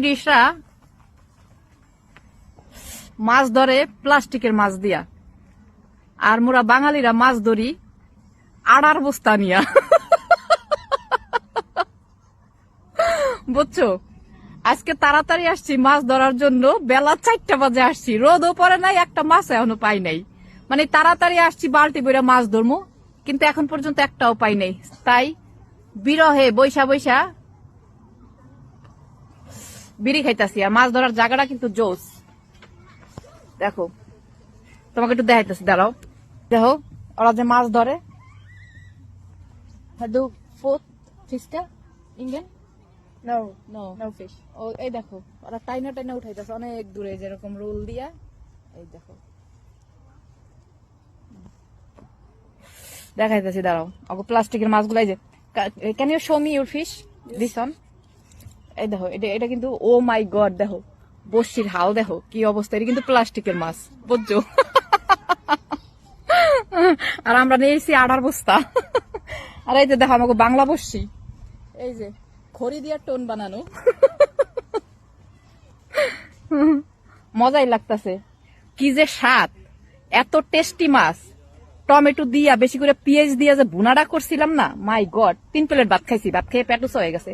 সুইডিশরা মাছ ধরে প্লাস্টিকের মাছ দিয়া। আর মোরা বাঙালিরা মাছ ধরি আড়ার বস্তা নিয়া। বুঝছ? আজকে তাড়াতাড়ি আসছি মাছ ধরার জন্য, বেলা চারটা বাজে আসছি, রোদও পরে নাই, একটা মাছ এখনও পাই নাই। মানে তাড়াতাড়ি আসছি, বালতি বইরা মাছ ধরমু, কিন্তু এখন পর্যন্ত একটাও পাই নাই। তাই বিরহে বৈশা বৈশা বিড়ি খাইতাছি আর মাছ ধরার জায়গাটা কিন্তু জোস। দেখো তোমাকে একটু দেখাইতেছি দাঁড়াও। দেখো ওরা যে মাছ ধরে। Fourth Indian no. ও এই দেখো ওরা টাইনা টাইনা উঠাইতেছে অনেক দূরে যেরকম রোল দিয়া। এই দেখো। দেখাইতেছি দাঁড়াও। ওকে প্লাস্টিকের মাছগুলো যে can you show me your fish this on এই দেখো, এটা এটা কিন্তু ও মাই গড দেখো বসির হাল, দেখো, কি অবস্থা, এটা কিন্তু প্লাস্টিকের মাছ, বুঝছ? আর আমরা নিয়েছি আড়ার বস্তা। আর এই যে দেখো, আমাকে বাংলা বসছি এই যে, খড়ি দিয়া টোন বানানো। মজাই লাগতাছে, কি যে স্বাদ, এত টেস্টি মাছ। টমেটো দিয়া, বেশি করে পেঁয়াজ দিয়া যে বুনাডা করছিলাম না মাই গড তিন প্লেট ভাত খাইছি, ভাত খেয়ে পেটুস হয়ে গেছে।